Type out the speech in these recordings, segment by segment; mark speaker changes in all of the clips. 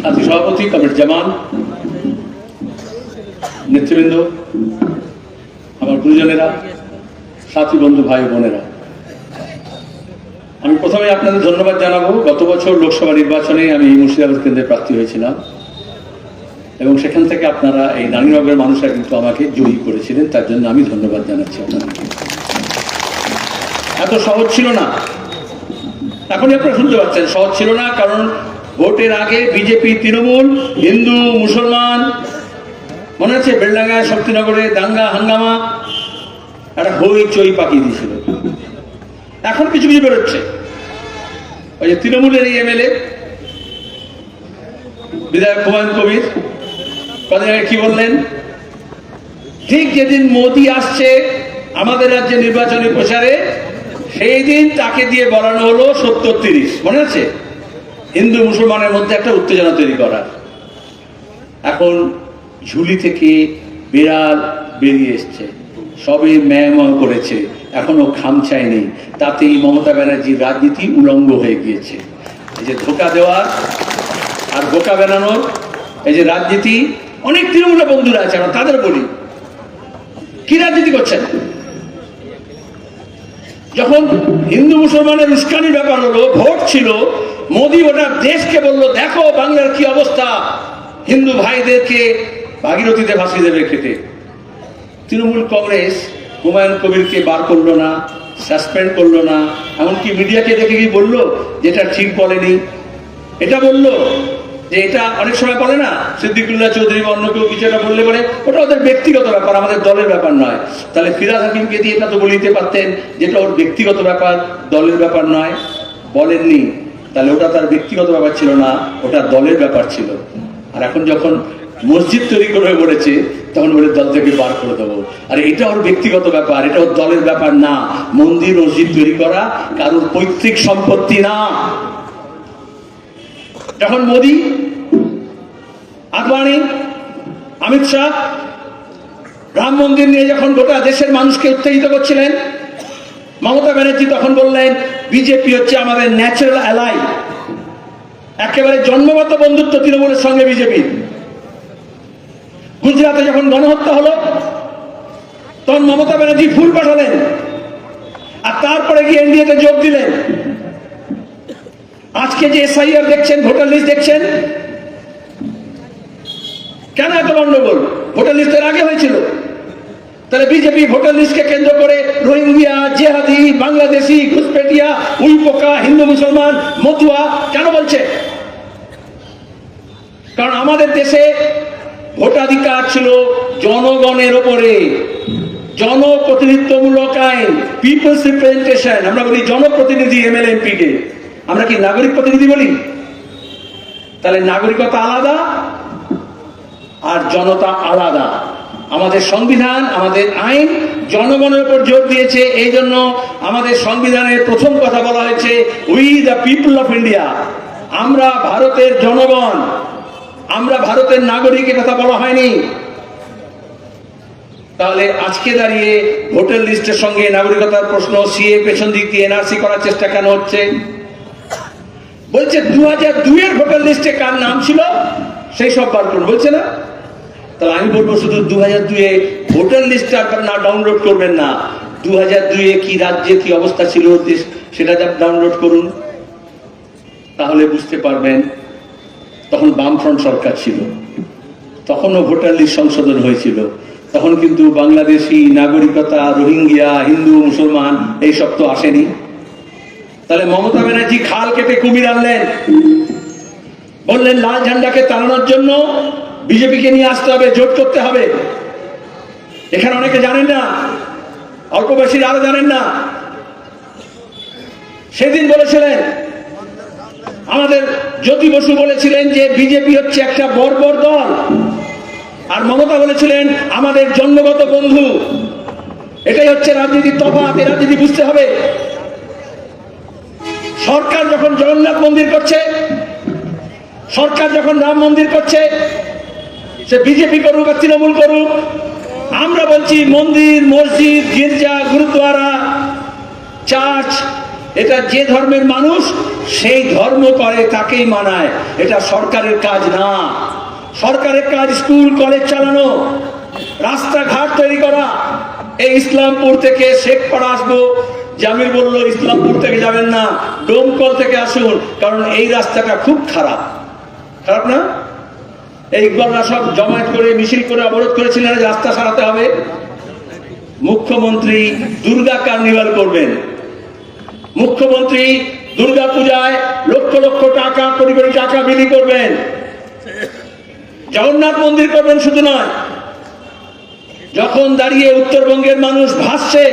Speaker 1: সাথী সভাপতি কমিটি জামান, নেতৃবৃন্দ, আমার গুরুজনেরা, সাথী বন্ধু ভাই বোনেরা। আমি প্রথমে আপনাদের ধন্যবাদ জানাব, গত বছর লোকসভা নির্বাচনে আমি মুর্শিদাবাদ কেন্দ্রে প্রার্থী হয়েছিলাম এবং সেখান থেকে আপনারা এই নারীনগরের মানুষরা কিন্তু আমাকে জয়ী করেছিলেন, তার জন্য আমি ধন্যবাদ জানাচ্ছি আপনাদেরকে। এত সহজ ছিল না। এখনই আপনারা শুনতে পাচ্ছেন, সহজ ছিল না, কারণ ভোটের আগে বিজেপি তৃণমূল, হিন্দু, মুসলমান, মনে আছে বেলডাঙ্গায় শক্তিনগরে দাঙ্গা হাঙ্গামা? একটা হইচই পাকিয়ে দিয়েছিল। এখন কিছু কিছু বেরোচ্ছে। ওই যে তৃণমূলের এই এমএলএ, বিধায়ক হুমায়ুন কবির কদিন কি বললেন? ঠিক যেদিন মোদি আসছে আমাদের রাজ্যে নির্বাচনী প্রচারে, সেই দিন তাকে দিয়ে বলানো হলো সত্তর তিরিশ। মনে আছে? হিন্দু মুসলমানের মধ্যে একটা উত্তেজনা তৈরি করার এখন ঝুলি থেকে বিড়াল বেরিয়ে এসছে। সবে ম্যাম করেছে, এখনও খামচাই নেই তাতেই মমতা ব্যানার্জির রাজনীতি উলঙ্গ হয়ে গিয়েছে। এই যে ধোকা দেওয়ার আর বোকা বেনানোর, এই যে রাজনীতি, অনেক তৃণমূলের বন্ধুরা আছে, আমরা তাদের বলি। কি রাজনীতি করছেন? যখন হিন্দু মুসলমানের উস্কানির ব্যাপার হলো, ভোট ছিল মোদি ওটা দেশকে বলল, দেখো বাংলার কি অবস্থা। হিন্দু ভাইদেরকে ভাগীরথীতে ভাসিয়ে দেবে খেতে। তৃণমূল কংগ্রেস হুমায়ুন কবিরকে বার করল না, সাসপেন্ড করল না। এমনকি মিডিয়াকে দেখে কি বলল যেটা ঠিক বলেনি। এটা বলল যে এটা অনেক সময় বলে না, সিদ্দিকুল্লাহ চৌধুরী বা অন্য কেউ কিছু বললে পরে ওটা ওদের ব্যক্তিগত ব্যাপার, আমাদের দলের ব্যাপার নয়। তাহলে ফিরাজ হাকিমকে দিয়ে এটা তো বলে দিতে পারতেন, যেটা ওর ব্যক্তিগত ব্যাপার, দলের ব্যাপার নয়। বলেননি। তাহলে ওটা তার ব্যক্তিগত ব্যাপার ছিল না, ওটা দলের ব্যাপার ছিল। আর এখন যখন মসজিদ তৈরি করে বলেছে, তখন বলে দল থেকে বার করে দেবো। আর এটা ওর ব্যক্তিগত ব্যাপার, এটা ওর দলের ব্যাপার না। মন্দির, মসজিদ তৈরি করা কারোর পৈতৃক সম্পত্তি না। যখন মোদি, আদবানি, অমিত শাহ, রাম মন্দির নিয়ে যখন গোটা দেশের মানুষকে উত্তেজিত করছিলেন মমতা ব্যানার্জি তখন বললেন, বিজেপি হচ্ছে আমাদের ন্যাচারাল অ্যালাই একেবারে জন্মগত বন্ধুত্ব তৃণমূলের সঙ্গে বিজেপির গুজরাটে যখন গণহত্যা হলো, তখন মমতা ব্যানার্জি ফুল পাঠালেন। আর তারপরে গিয়ে এনডিএতে যোগ দিলেন। আজকে যে এসআইআর দেখছেন, ভোটার লিস্ট দেখছেন, কেন এত গন্ডগোল? ভোটার লিস্টের আগে হয়েছিল। তাহলে বিজেপি ভোটার লিস্টকে কেন্দ্র করে রোহিঙ্গিয়া, জেহাদি, বাংলাদেশি, ঘুসপেটিয়া, উইপোকা, হিন্দু, মুসলমান, মতুয়া কেন বলছে? কারণ আমাদের দেশে ভোটাধিকার ছিল জনগণের ওপরে। জনপ্রতিনিধিত্বমূলক আইন পিপলস রিপ্রেজেন্টেশন আমরা বলি জনপ্রতিনিধি এমএলএ এমপি কে আমরা কি নাগরিক প্রতিনিধি বলি? তাহলে নাগরিকতা আলাদা আর জনতা আলাদা। আমাদের সংবিধান, আমাদের আইন জনগণের উপর জোর দিয়েছে। এই জন্য আমাদের সংবিধানের প্রথম কথা বলা হয়েছে we the people of India আমরা ভারতের জনগণ, আমরা ভারতের নাগরিক এ কথা বলা হয়নি। তাহলে আজকে দাঁড়িয়ে ভোটার লিস্টের সঙ্গে নাগরিকতার প্রশ্ন, সিএ পেছন দিক দিয়ে এনআরসি করার চেষ্টা কেন হচ্ছে? বলছে দু হাজার দুইয়ের ভোটার লিস্টে কার নাম ছিল? সেই সব বার করুন, বলছে না? তাহলে আমি বলব শুধু দু হাজার দুয়ে ভোটার লিস্টটা আপনারা না ডাউনলোড করবেন না। দু হাজার দুয়ে কি রাজ্যে কি অবস্থা ছিল সেটা ডাউনলোড করুন। তাহলে বুঝতে পারবেন, তখন বামফ্রন্ট সরকার ছিল। তখনও ভোটার লিস্ট সংশোধন হয়েছিল। তখন কিন্তু বাংলাদেশি নাগরিকতা রোহিঙ্গিয়া হিন্দু, মুসলমান, এইসব তো আসেনি। তাহলে মমতা ব্যানার্জি খাল কেটে কুমির আনলেন। বললেন, লাল ঝান্ডাকে তাড়ানোর জন্য বিজেপিকে নিয়ে আসতে হবে, জোট করতে হবে। এখানে অনেকে জানেন না, অল্প বেশির আরও জানেন না। সেদিন বলেছিলেন, আমাদের জ্যোতি বসু বলেছিলেন যে বিজেপি হচ্ছে একটা বর্বর দল। আর মমতা বলেছিলেন, আমাদের জন্মগত বন্ধু। এটাই হচ্ছে রাজনীতির তফাৎ এ রাজনীতি বুঝতে হবে। সরকার যখন জগন্নাথ মন্দির করছে, সরকার যখন রাম মন্দির করছে সে বিজেপি করুক আর তৃণমূল করুক। আমরা বলছি মন্দির, মসজিদ, গির্জা গুরুদ্বারা চার্চ, এটা যে ধর্মের মানুষ, সেই ধর্ম করে, তাকেই মানায়। এটা সরকারের কাজ না। সরকারের কাজ স্কুল, কলেজ চালানো, রাস্তাঘাট তৈরি করা। এই ইসলামপুর থেকে শেখ শেখপাড়া আসব। জামির বলল, ইসলামপুর থেকে যাবেন না। ডোমকল থেকে আসুন। কারণ এই রাস্তাটা খুব খারাপ। খারাপ না? এই ইকবালরা সব জমায়েত করে, মিছিল করে, অবরোধ করেছিলেন রাস্তা সারাতে হবে। মুখ্যমন্ত্রী দুর্গা কার্নিভাল করবেন। মুখ্যমন্ত্রী দুর্গা পূজায় লক্ষ লক্ষ টাকা, কোটি কোটি টাকা বিলি করবেন। জগন্নাথ মন্দির করবেন শুধু নয়, যখন দাঁড়িয়ে উত্তরবঙ্গের মানুষ ভাসছে,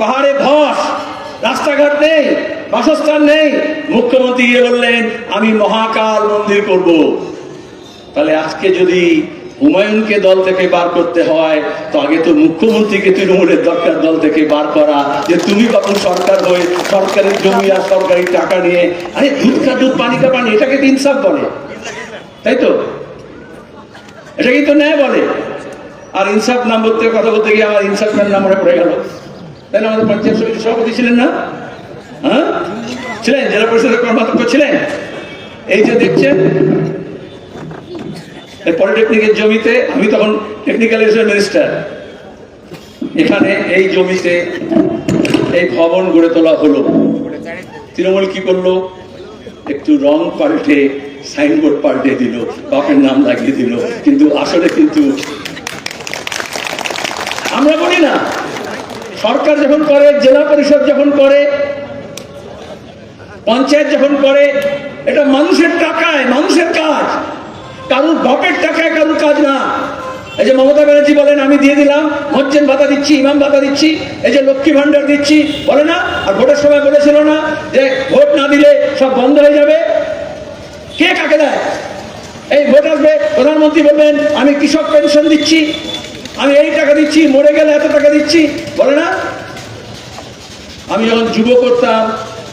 Speaker 1: পাহাড়ে ধস রাস্তাঘাট নেই, বাসস্থান নেই, মুখ্যমন্ত্রী গিয়ে বললেন, আমি মহাকাল মন্দির করব। তাহলে আজকে যদি হুমায়ুনকে দল থেকে বার করতে হয়, তো আগে তো মুখ্যমন্ত্রীকে তৃণমূলের দরকার দল থেকে বার করা, যে তুমি কখন সরকার হয়ে সরকারের জমি আর সরকারি টাকা নিয়ে, আরে দুধ কা দুধ পানি কা পানি, এটাকে তো ইনসাফ বলে। তাই তো? এটা কিন্তু ন্যায় বলে। আর ইনসাফ নাম বলতে, কথা বলতে গিয়ে আমার ইনসাফ ম্যান নাম মনে পড়ে গেল। না আমাদের পঞ্চায়েত সমিতির সভাপতি ছিলেন না? হ্যাঁ? ছিলেন? জেলা পরিষদের কর্মাধ্যক্ষ ছিলেন? এই যে দেখছেন পলিটেকনিকের জমিতে, আমি তখন টেকনিক্যাল মিনিস্টার এখানে এই জমিতে এই ভবন গড়ে তোলা হলো। তৃণমূল কি করল? একটু রং পাল্টে সাইনবোর্ড পাল্টে দিল, বাপের নাম লাগিয়ে দিল। কিন্তু আসলে কিন্তু আমরা বলি না। সরকার যখন করে, জেলা পরিষদ যখন করে, পঞ্চায়েত যখন করে, এটা মানুষের টাকায়, মানুষের কাজ। কারুর বাপের টাকায় কারুর কাজ না। এই যে মমতা ব্যানার্জি বলেন, আমি দিয়ে দিলাম, মজ্জেন ভাতা দিচ্ছি, ইমাম ভাতা দিচ্ছি, এই যে লক্ষ্মী ভান্ডার দিচ্ছি, বলে না, আর ভোটের সময় বলেছিল না যে ভোট না দিলে সব বন্ধ হয়ে যাবে। কে কাকে দেয়? এই ভোট আসবে, প্রধানমন্ত্রী বলবেন, আমি কৃষক পেনশন দিচ্ছি, আমি এই টাকা দিচ্ছি, মরে গেলে এত টাকা দিচ্ছি, বলে না। আমি যখন যুব করতাম,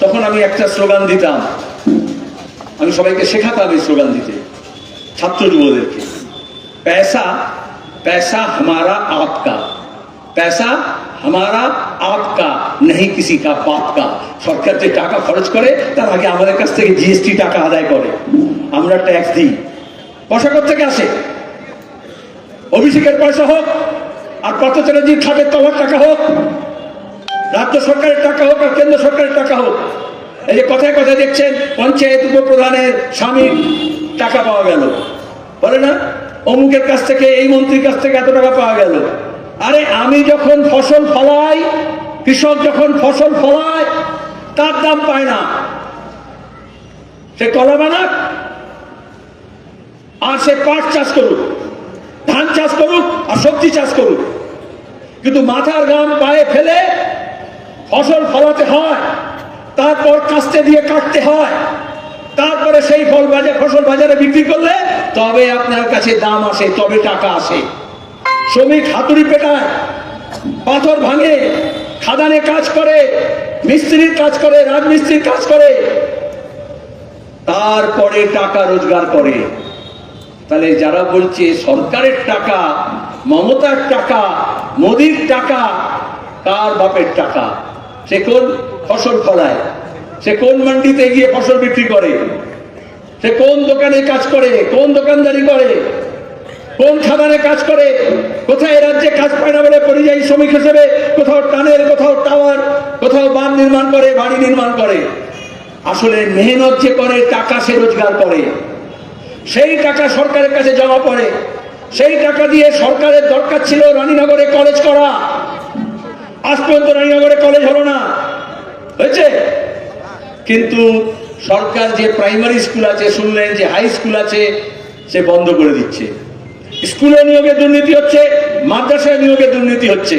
Speaker 1: তখন আমি একটা স্লোগান দিতাম। আমি সবাইকে শেখাতাম এই স্লোগান দিতে। ছাত্র যুবদেরকে पैसा पैसा हमारा आपका पैसा हमारा आपका नहीं किसी का बाप का সরকার যে টাকা খরচ করে তার আগে আমাদের কাছ থেকে জিএসটি টাকা আদায় করে আমরা ট্যাক্স দিই পয়সা থেকে আসে অভিষেকের পয়সা হোক আর পথচারীর খাটের তলার টাকা হোক রাজ্য সরকারের টাকা হোক আর কেন্দ্র সরকারের টাকা হোক এই যে কথায় কথায় দেখছেন পঞ্চায়েত উপপ্রধানের স্বামীর টাকা পাওয়া গেল। বলে না? অমুকের কাছ থেকে, এই মন্ত্রীর কাছ থেকে এত টাকা পাওয়া গেল। আরে আমি যখন ফসল ফলাই, কৃষক যখন ফসল ফলায় তার দাম পায় না। সে কলা বানাক, আর সে পাট চাষ করুক, ধান চাষ করুক, আর সবজি চাষ করুক। কিন্তু মাথার গাম পায়ে ফেলে ফসল ফলাতে হয়, তারপর কাস্তে দিয়ে কাটতে হয়। তারপরে সেই ফল বাজার, ফসল বাজারে বিক্রি করলে তবে আপনার কাছে দাম আসে, তবে টাকা আসে। শ্রমিক হাতুড়ি পেটায়, পাথর ভাঙে, খাদানে কাজ করে, মিস্ত্রির কাজ করে, রাজমিস্ত্রির কাজ করে। তারপরে টাকা রোজগার করে। তাহলে যারা বলছে সরকারের টাকা, মমতার টাকা, মোদির টাকা, কার বাপের টাকা? সে কোন ফসল ফলায়? সে কোন মান্ডিতে গিয়ে ফসল বিক্রি করে? সে কোন দোকানে কাজ করে? কোন দোকানদারি করে? কোন খাদানে কাজ করে? কোথায় রাজ্যে কাজ পায় না বলে পরিযায়ী শ্রমিক হিসেবে কোথাও টানেল, কোথাও টাওয়ার, কোথাও বাঁধ নির্মাণ করে, বাড়ি নির্মাণ করে? আসলে মেহনত যে করে, টাকা সে রোজগার করে। সেই টাকা সরকারের কাছে জমা পড়ে। সেই টাকা দিয়ে সরকারের দরকার ছিল রানীনগরে কলেজ করা। আজ পর্যন্ত রানীনগরে কলেজ হলো না। হয়েছে? কিন্তু সরকার যে প্রাইমারি স্কুল আছে, শুনলেন যে হাই স্কুল আছে, সে বন্ধ করে দিচ্ছে। স্কুলে নিয়োগে দুর্নীতি হচ্ছে, মাদ্রাসায় নিয়োগে দুর্নীতি হচ্ছে।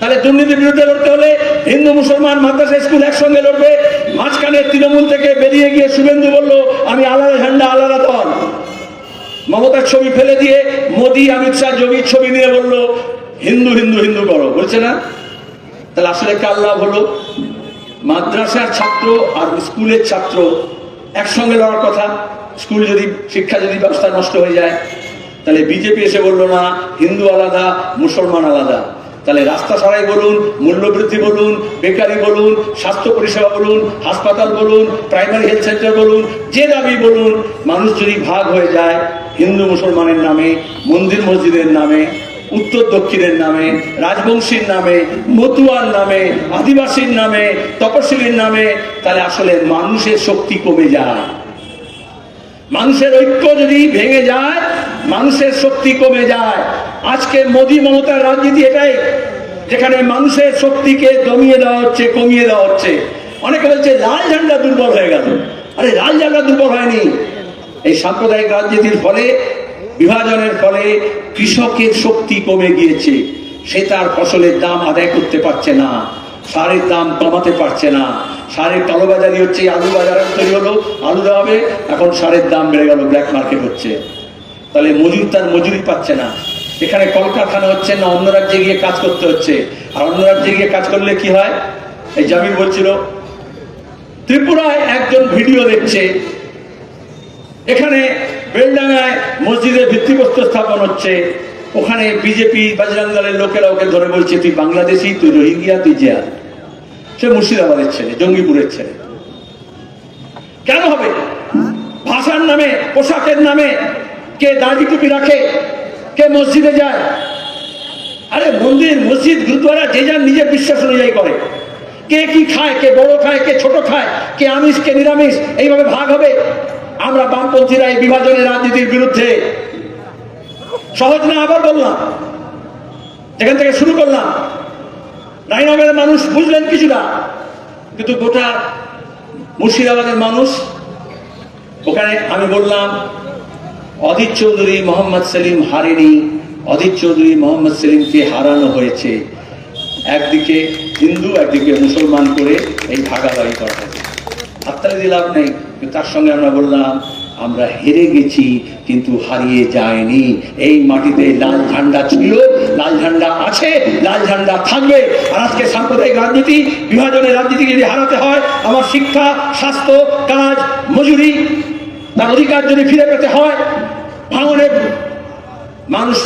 Speaker 1: তাহলে দুর্নীতির বিরুদ্ধে লড়তে হলে হিন্দু, মুসলমান মাদ্রাসা স্কুল একসঙ্গে লড়বে। মাঝখানে তৃণমূল থেকে বেরিয়ে গিয়ে শুভেন্দু বলল, আমি আলাদা ঝান্ডা, আলাদা দল। মমতার ছবি ফেলে দিয়ে মোদি, অমিত শাহ, যোগীর ছবি নিয়ে বলল, হিন্দু হিন্দু হিন্দু করো। বলছে না? তাহলে আসলে কার হলো? মাদ্রাসার ছাত্র আর স্কুলের ছাত্র একসঙ্গে লড়ার কথা। স্কুল যদি, শিক্ষা যদি ব্যবস্থা নষ্ট হয়ে যায়, তাহলে বিজেপি এসে বলল, না, হিন্দু আলাদা, মুসলমান আলাদা। তাহলে রাস্তা সারাই বলুন, মূল্যবৃদ্ধি বলুন, বেকারি বলুন, স্বাস্থ্য পরিষেবা বলুন, হাসপাতাল বলুন, প্রাইমারি হেলথ সেন্টার বলুন, যে দাবি বলুন, মানুষ যদি ভাগ হয়ে যায় হিন্দু মুসলমানের নামে, মন্দির মসজিদের নামে উত্তর দক্ষিণের নামে, রাজবংশীর নামে, মতুয়ার নামে, আদিবাসীর নামে, তপশিলীর নামে, তাহলে আসলে মানুষের শক্তি কমে যায়। মানুষের ঐক্য যদি ভেঙে যায়, মানুষের শক্তি কমে যায়। আজকে মোদী মমতার রাজনীতি এটাই, যেখানে মানুষের শক্তিকে দমিয়ে দেওয়া হচ্ছে, কমিয়ে দেওয়া হচ্ছে। অনেকে বলছে, লাল ঝান্ডা দুর্বল হয়ে গেল। আরে, লাল ঝান্ডা দুর্বল হয়নি। এই সাম্প্রদায়িক রাজনীতির ফলে বিভাজনের ফলে কৃষকের শক্তি কমে গিয়েছে। সে তার ফসলের দাম আদায় করতে পারছে না, সারের দাম কমাতে পারছে না। সারের কালোবাজারি হচ্ছে, আলু বাজার তৈরি হলো, আলু হবে এখন সারের দাম বেড়ে গেল ব্ল্যাক মার্কেট হচ্ছে। তাহলে মজুর তার মজুরি পাচ্ছে না। এখানে কলকারখানা হচ্ছে না, অন্য রাজ্যে গিয়ে কাজ করতে হচ্ছে। আর অন্য রাজ্যে গিয়ে কাজ করলে কি হয়? এই জামির বলছিল, ত্রিপুরায় একজন ভিডিও দেখছে। এখানে বেলডাঙ্গায় মসজিদের ভিত্তিপ্রস্তর স্থাপন হচ্ছে। ওখানে বিজেপি বাজরাং দলের লোকেরা ওকে ধরে বলছে, তুই বাংলাদেশি, তুই রোহিঙ্গিয়া, তুই জিয়া সে মুর্শিদাবাদের ছেলে, জঙ্গিপুরের ছেলে। কেন হবে? ভাষার নামে, পোশাকের নামে কে দাড়ি টুপি রাখে, কে মসজিদে যায়? আরে মন্দির, মসজিদ গুরুদ্বারা যে যার নিজের বিশ্বাস অনুযায়ী করে। কে কি খায়, কে বড় খায়, কে ছোট খায়, কে আমিষ, কে নিরামিষ, এইভাবে ভাগ হবে। আমরা বামপন্থীরা এই বিভাজনের রাজনীতির বিরুদ্ধে সহজ না, আবার বললাম। এখান থেকে শুরু করলাম। রায়নগরের মানুষ বুঝলেন কিছুটা, কিন্তু গোটা মুর্শিদাবাদের মানুষ, ওখানে আমি বললাম অদিত চৌধুরী মোহাম্মদ সেলিম হারেনি অদিত চৌধুরী মোহাম্মদ সেলিমকে হারানো হয়েছে। একদিকে হিন্দু, একদিকে মুসলমান করে এই ভাগাভাগি করা হয়েছে। হাততালি দিয়ে লাভ নেই। তার সঙ্গে আমরা বললাম, আমরা হেরে গেছি, কিন্তু হারিয়ে যায়নি। এই মাটিতে লাল ঝান্ডা ছিল, লাল ঝান্ডা আছে, লাল ঝান্ডা থাকবে। আর আজকে সাম্প্রদায়িক রাজনীতি, বিভাজনের রাজনীতিকে যদি হারাতে হয়, আমার শিক্ষা, স্বাস্থ্য, কাজ, মজুরি, তার অধিকার যদি ফিরে পেতে হয় ভাঙনের মানুষ,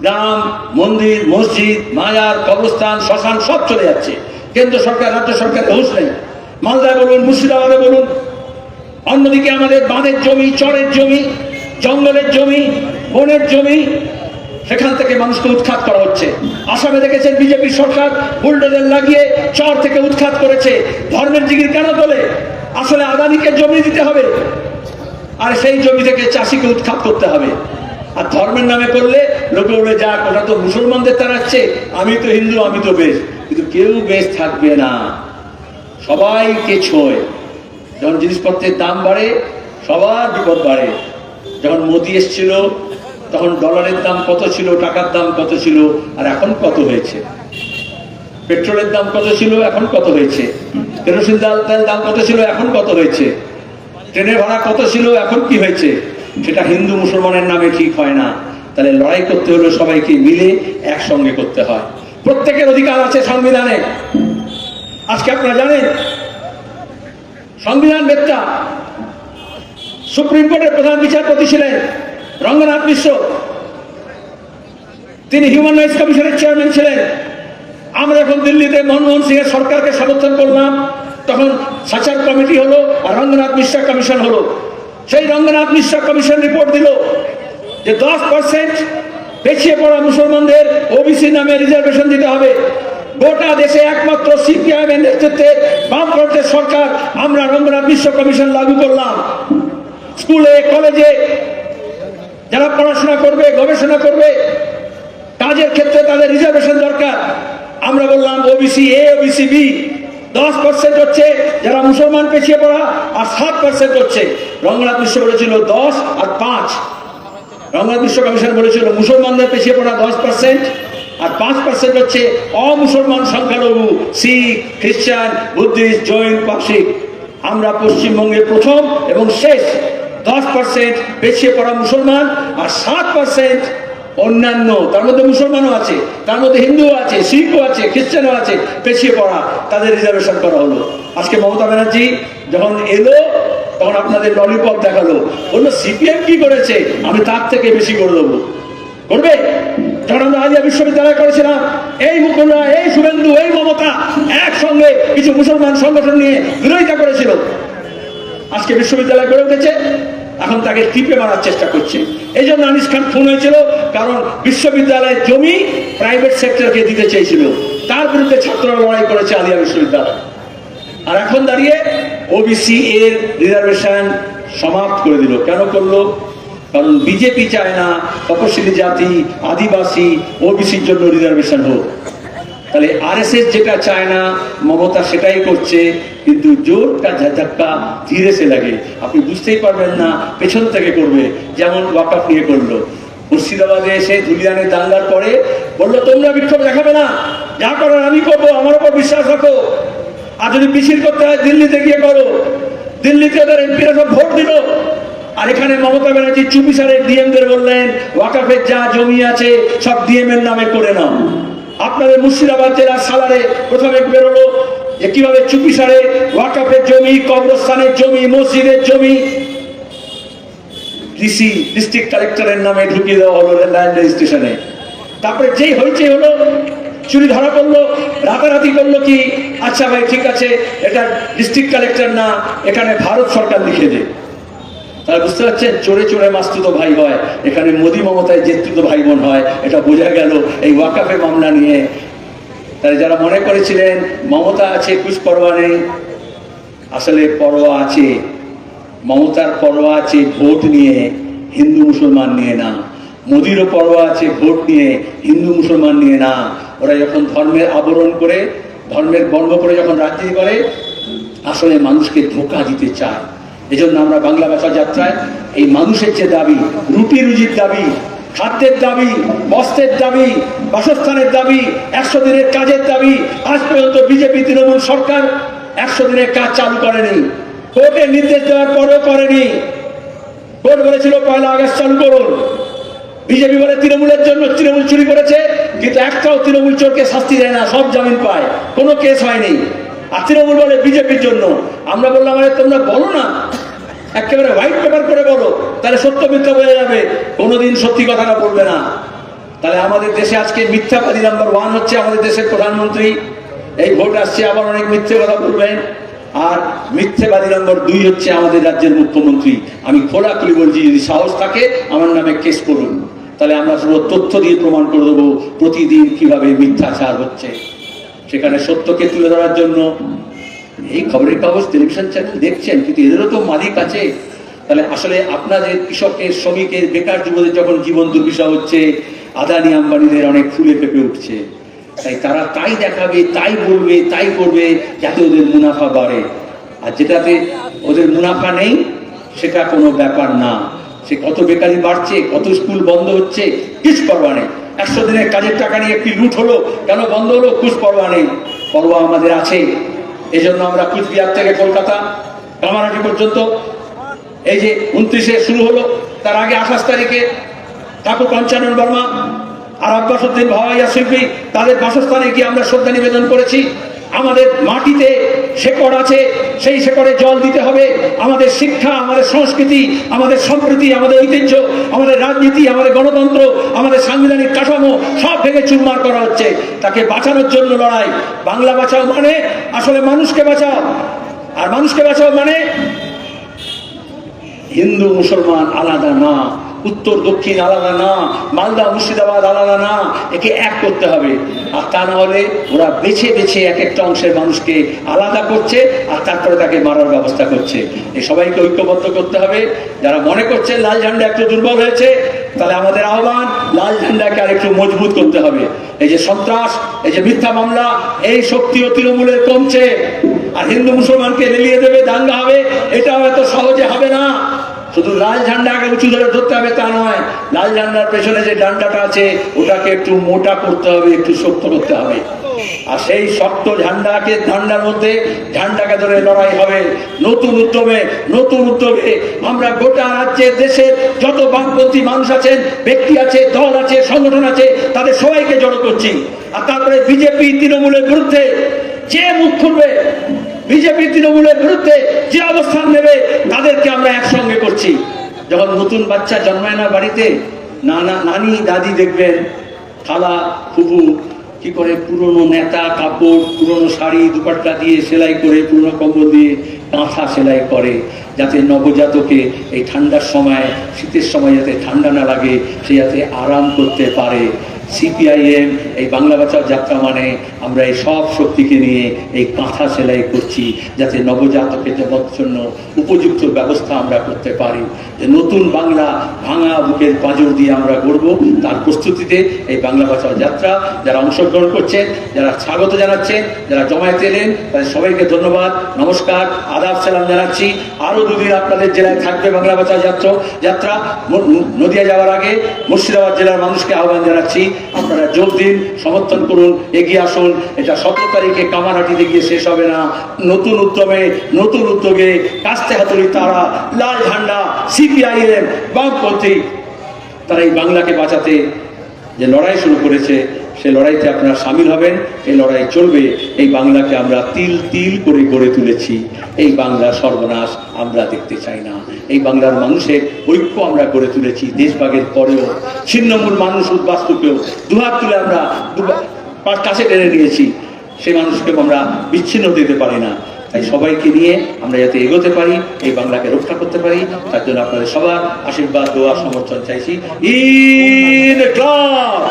Speaker 1: গ্রাম, মন্দির, মসজিদ, মাজার, কবরস্থান, শ্মশান সব চলে যাচ্ছে। কেন্দ্র সরকার, রাজ্য সরকার হুঁশ নেই। মালদায় বলুন, মুর্শিদাবাদে বলুন অন্যদিকে আমাদের বাঁধের জমি, চরের জমি, জঙ্গলের জমি, বনের জমি, সেখান থেকে মানুষকে উৎখাত করা হচ্ছে। আসামে দেখেছেন বিজেপি সরকার বুলডোজার লাগিয়ে চর থেকে উৎখাত করেছে। ধর্মের জিগির কেন বলে আসলে আদানিকে জমি দিতে হবে। আর সেই জমি থেকে চাষিকে উৎখাত করতে হবে। আর ধর্মের নামে করলে লোকে বলে, যাক ওটা তো মুসলমানদের তাড়াচ্ছে। আমি তো হিন্দু, আমি তো বেশ। কিন্তু কেউ বেশ থাকবে না। সবাইকে ছোঁয়। যখন জিনিসপত্রের দাম বাড়ে, সবার বিপদ বাড়ে। যখন মোদি এসছিল, তখন ডলারের দাম কত ছিল, টাকার দাম কত ছিল, আর এখন কত হয়েছে? পেট্রোলের দাম কত ছিল, এখন কত হয়েছে? কেরোসিন তেল দাম কত ছিল, এখন কত হয়েছে? ট্রেনের ভাড়া কত ছিল, এখন কি হয়েছে? সেটা হিন্দু মুসলমানের নামে ঠিক হয় না। তাহলে লড়াই করতে হলে সবাইকে মিলে একসঙ্গে করতে হয়। প্রত্যেকের অধিকার আছে সংবিধানে। আজকে আপনারা জানেন সংবিধান বেত্তা। সুপ্রিম কোর্টের প্রধান বিচারপতি ছিলেন রঙ্গনাথ মিশ্র। তিনি হিউম্যান রাইটস কমিশনের চেয়ারম্যান ছিলেন। আমরা যখন দিল্লিতে মনমোহন সিং এর সরকারকে সমর্থন করলাম, তখন সাচার কমিটি হলো আর রঙ্গনাথ মিশ্রা কমিশন হলো। সেই রঙ্গনাথ মিশ্রা কমিশন রিপোর্ট দিল যে দশ পার্সেন্ট পেছিয়ে পড়া মুসলমানদের ওবিসি নামে রিজার্ভেশন দিতে হবে। গোটা দেশে একমাত্র সিপিআইএম এর নেতৃত্বে বামফ্রন্টের সরকার আমরা রঙ্গনাথ বিশ্ব কমিশন লাগু করলাম। স্কুলে, কলেজে যারা পড়াশোনা করবে, গবেষণা করবে, কাজের ক্ষেত্রে তাদের রিজার্ভেশন দরকার। আমরা বললাম ওবিসি এ ওবিসি বি দশ পার্সেন্ট হচ্ছে যারা মুসলমান পেছিয়ে পড়া আর সাত পার্সেন্ট হচ্ছে। রঙ্গনাথ বিশ্ব বলেছিল দশ আর পাঁচ। রঙ্গনাথ বিশ্ব কমিশন বলেছিল মুসলমানদের পেছিয়ে পড়া দশ পার্সেন্ট আর পাঁচ পার্সেন্ট হচ্ছে অমুসলমান সংখ্যালঘু, শিখ, খ্রিস্টান, বুদ্ধিস্ট, জৈন পার্সিক আমরা পশ্চিমবঙ্গে প্রথম এবং শেষ দশ পার্সেন্ট পেছিয়ে পড়া মুসলমান আর সাত পার্সেন্ট অন্যান্য। তার মধ্যে মুসলমানও আছে, তার মধ্যে হিন্দুও আছে, শিখও আছে, খ্রিস্টানও আছে পেছিয়ে পড়া, তাদের রিজার্ভেশন করা হলো। আজকে মমতা ব্যানার্জি যখন এলো, তখন আপনাদের ললিপপ দেখাল। বলল, সিপিএম কি করেছে? আমি তার থেকে বেশি করে দেবো। করবে? যখন আলিয়া বিশ্ববিদ্যালয় করেছিলাম। এই মুকুলরা এই শুভেন্দু, এই মমতা একসঙ্গে কিছু মুসলমান সংগঠন নিয়ে বিরোধিতা করেছিল। আজকে বিশ্ববিদ্যালয় গড়ে উঠেছে। এখন তাকে টিপে মারার চেষ্টা করছে। এই জন্য আনিস খান খুন হয়েছিল কারণ বিশ্ববিদ্যালয়ের জমি প্রাইভেট সেক্টরকে দিতে চেয়েছিল। তার বিরুদ্ধে ছাত্ররা লড়াই করেছে আলিয়া বিশ্ববিদ্যালয়। আর এখন দাঁড়িয়ে ওবিসি এর রিজার্ভেশন সমাপ্ত করে দিল। কেন করল? কারণ বিজেপি চায় না তপশিলি জাতি, আদিবাসী, ওবিসির জন্য রিজার্ভেশন হোক। তাহলে আরএসএস যেটা চায় না, মমতা সেটাই করছে, কিন্তু জোর কা ধাক্কা ধীরে সে লাগে। আপনি বুঝতেই পারবেন না, পেছন থেকে করবে, যেমন ওয়াকাফ নিয়ে করল। মুর্শিদাবাদে এসে ধুলিয়ানে দাঙ্গার পরে বলল, তোমরা বিক্ষোভ দেখাবে না। যা করার আমি করব, আমার উপর বিশ্বাস রাখো। আর যদি মিছিল করতে হয়, দিল্লিতে গিয়ে করো। দিল্লিতে ওদের এমপিরা সব ভোট দিল। আর এখানে মমতা ব্যানার্জি চুপি চুপিসারের ডিএমদের বললেন, ওয়াকাফের যা জমি আছে সব ডিএম এর নামে করে নাও। আপনাদের মুর্শিদাবাদ জেলার সালারে প্রথমে বেরোলো যে কীভাবে চুপিসারে ওয়াকাফের জমি, কবরস্থানের জমি, মসজিদের জমি। ডিসি ডিস্ট্রিক্ট কালেক্টরের নামে ঢুকিয়ে দেওয়া হলো ল্যান্ড রেজিস্ট্রেশনে তারপরে যেই হয়েছে হলো, চুরি ধরা পড়ল, রাতারাতি করল কি? আচ্ছা ভাই, ঠিক আছে, এটা ডিস্ট্রিক্ট কালেক্টর না, এখানে ভারত সরকার লিখে দে। তাহলে বুঝতে পারছেন? চোরে চোরে মাস্তুত ভাই হয়। এখানে মোদি মমতায় জেতুত ভাই বোন হয়। এটা বোঝা গেল এই ওয়াকাফে মামলা নিয়ে। তাই যারা মনে করেছিলেন মমতা আছে কুচ পরোয়া নেই, আসলে পরোয়া আছে। মমতার পরোয়া আছে ভোট নিয়ে, হিন্দু মুসলমান নিয়ে না। মোদিরও পরোয়া আছে ভোট নিয়ে, হিন্দু মুসলমান নিয়ে না। ওরা যখন ধর্মের আবরণ করে, ধর্মের বর্ণ করে যখন রাজনীতি করে আসলে মানুষকে ধোকা দিতে চায়। এজন্য আমরা বাংলা ভাষা যাত্রায় এই মানুষের যে দাবি, রুটি রুজির দাবি, খাদ্যের দাবি, বস্ত্রের দাবি, বাসস্থানের দাবি, একশো দিনের কাজের দাবি, আজ পর্যন্ত বিজেপি, তৃণমূল সরকার একশো দিনের কাজ চালু করেনি। কোর্টের নির্দেশ দেওয়ার পরেও করেনি। কোর্ট বলেছিল পয়লা আগস্ট চালু করুন। বিজেপি বলে তৃণমূলের জন্য তৃণমূল চুরি করেছে, কিন্তু একটাও তৃণমূল চোরকে শাস্তি দেয় না, সব জামিন পায়। কোনো কেস হয়নি। তৃণমূল বলে বিজেপির জন্য। আমরা বললাম, আরে, তোমরা বলো না। একেবারে হোয়াইট পেপার করে বলো। তাহলে সত্য মিথ্যা বোঝা যাবে। কোনোদিন সত্যি কথাটা বলবে না। তাহলে আমাদের দেশে আজকে মিথ্যাবাদী নাম্বার ওয়ান হচ্ছে আমাদের দেশের প্রধানমন্ত্রী। এই ভোট আসছে, আবার অনেক মিথ্যে কথা বলবেন। আর মিথ্যেবাদী নম্বর দুই হচ্ছে আমাদের রাজ্যের মুখ্যমন্ত্রী। আমি খোলাখুলি বলছি, যদি সাহস থাকে, আমার নামে কেস করুন। তাহলে আমরা সব তথ্য দিয়ে প্রমাণ করে দেবো প্রতিদিন কীভাবে মিথ্যাচার হচ্ছে। সেখানে সত্যকে তুলে ধরার জন্য। এই খবরের কাগজ টেলিভিশন চ্যানেল দেখছেন, কিন্তু এদেরও তো মালিক আছে। তাহলে আসলে আপনাদের কৃষকের, শ্রমিকের, বেকার যুবদের যখন জীবন দুর্বিষহ হচ্ছে, আদানি আম্বানিদের অনেক ফুলে পেঁপে উঠছে। তাই তারা তাই দেখাবে, তাই বলবে, তাই করবে, যাতে ওদের মুনাফা বাড়ে। আর যেটাতে ওদের মুনাফা নেই, সেটা কোনো ব্যাপার না। সে কত বেকারি বাড়ছে, কত স্কুল বন্ধ হচ্ছে কিছু পরোয়া নেই। একশো দিনের কাজের টাকা নিয়ে একটি লুট হলো, কেন বন্ধ হলো? কুশ পরোয়া নেই। পরোয়া আমাদের আছে। এই জন্য আমরা কুচবিহার থেকে কলকাতা, কামারহাটি পর্যন্ত। এই যে উনত্রিশে শুরু হলো, তার আগে আঠাশ তারিখে ঠাকুর পঞ্চানন বর্মা আর আব্বাসুদ্দিন ভাওয়াইয়া শিল্পী, তাদের বাসস্থানে গিয়ে আমরা শ্রদ্ধা নিবেদন করেছি। আমাদের মাটিতে শেকড় আছে, সেই শেকড়ে জল দিতে হবে। আমাদের শিক্ষা, আমাদের সংস্কৃতি, আমাদের সম্প্রীতি, আমাদের ঐতিহ্য, আমাদের রাজনীতি, আমাদের গণতন্ত্র, আমাদের সাংবিধানিক কাঠামো সব ভেঙে চুরমার করা হচ্ছে। তাকে বাঁচানোর জন্য লড়াই। বাংলা বাঁচাও মানে আসলে মানুষকে বাঁচাও। আর মানুষকে বাঁচাও মানে হিন্দু, মুসলমান আলাদা না। উত্তর, দক্ষিণ, আলাদা না। মালদা, মুর্শিদাবাদ, আলাদা না। একে এক করতে হবে। আর তা না হলে ওরা বেছে বেছে এক একটা অংশের মানুষকে আলাদা করছে আর তারপরে তাকে মারার ব্যবস্থা করছে। এ সবাইকে ঐক্যবদ্ধ করতে হবে। যারা মনে করছে লাল ঝান্ডা একটু দুর্বল হয়েছে, তাহলে আমাদের আহ্বান, লাল ঝান্ডাকে আর একটু মজবুত করতে হবে। এই যে সন্ত্রাস, এই যে মিথ্যা মামলা, এই শক্তিও তৃণমূলের কমছে। আর হিন্দু মুসলমানকে লেলিয়ে দেবে, দাঙ্গা হবে, এটাও এত সহজে হবে না। শুধু লাল ঝান্ডা আগে উঁচু ধরে ধরতে হবে তা নয়, লাল ঝান্ডার পেছনে যে ডান্ডাটা আছে, ওটাকে একটু মোটা করতে হবে, একটু শক্ত করতে হবে। আর সেই শক্ত ঝান্ডাকে, ঝান্ডার মধ্যে ঝান্ডাকে ধরে লড়াই হবে। নতুন উদ্যমে, নতুন উদ্যোগে আমরা গোটা রাজ্যের দেশের যত বামপন্থী মানুষ আছেন, ব্যক্তি আছে, দল আছে, সংগঠন আছে, তাদের সবাইকে জড়ো করছি। আর তারপরে বিজেপি তৃণমূলের বিরুদ্ধে যে মুখ খুলবে বিজেপি তৃণমূলের বিরুদ্ধে যে অবস্থান নেবে, তাদেরকে আমরা একসঙ্গে করছি। যখন নতুন বাচ্চা জন্মায় না বাড়িতে, নানা নানি, দাদি দেখবেন, খালা ফুবু কি করে পুরনো নেতা কাপড়, পুরনো শাড়ি, দুপাট্টা দিয়ে সেলাই করে, পুরনো কম্বল দিয়ে কাঁথা সেলাই করে, যাতে নবজাতকে এই ঠান্ডার সময়, শীতের সময় যাতে ঠান্ডা না লাগে, সে যাতে আরাম করতে পারে। সিপিআইএম এই বাংলা বাঁচাও যাত্রা মানে আমরা এই সব শক্তিকে নিয়ে এই কাঁথা সেলাই করছি, যাতে নবজাতকের জন্য উপযুক্ত ব্যবস্থা আমরা করতে পারি। যে নতুন বাংলা ভাঙা বুকের পাঁজর দিয়ে আমরা গড়ব, তার প্রস্তুতিতে এই বাংলা বাঁচাও যাত্রা। যারা অংশগ্রহণ করছেন, যারা স্বাগত জানাচ্ছেন, যারা জমায়েত এলেন, তাদের সবাইকে ধন্যবাদ, নমস্কার, আদাব সালাম জানাচ্ছি। আরও দুদিন আপনাদের জেলায় থাকবে বাংলা বাঁচাও যাত্রা। যাত্রা নদিয়া যাওয়ার আগে মুর্শিদাবাদ জেলার মানুষকে আহ্বান জানাচ্ছি। আপনারা যোগ দিন, সমর্থন করুন, এগিয়ে আসুন। এটা সতেরো তারিখে কামারহাটিতে গিয়ে শেষ হবে না। নতুন উদ্যমে, নতুন উদ্যোগে কাস্তে হাতুড়ি তারা, লাল ঝান্ডা, সিপিআইএম, বামপন্থী, তারা এই বাংলাকে বাঁচাতে যে লড়াই শুরু করেছে সে লড়াইতে আপনারা সামিল হবেন, এই লড়াই চলবে। এই বাংলাকে আমরা তিল তিল করে গড়ে তুলেছি। এই বাংলা সর্বনাশ আমরা দেখতে চাই না। এই বাংলার মানুষের ঐক্য আমরা গড়ে তুলেছি দেশভাগের পরেও। ছিন্নমূল মানুষ উদ্বাস্তুকেও দুহাত তুলে আমরা কাছে টেনে নিয়েছি। সেই মানুষকে আমরা বিচ্ছিন্ন দিতে পারি না। তাই সবাইকে নিয়ে আমরা যাতে এগোতে পারি, এই বাংলাকে রক্ষা করতে পারি, তার জন্য আপনাদের সবার আশীর্বাদ, দোয়া, সমর্থন চাইছি। ইন ক্লাব!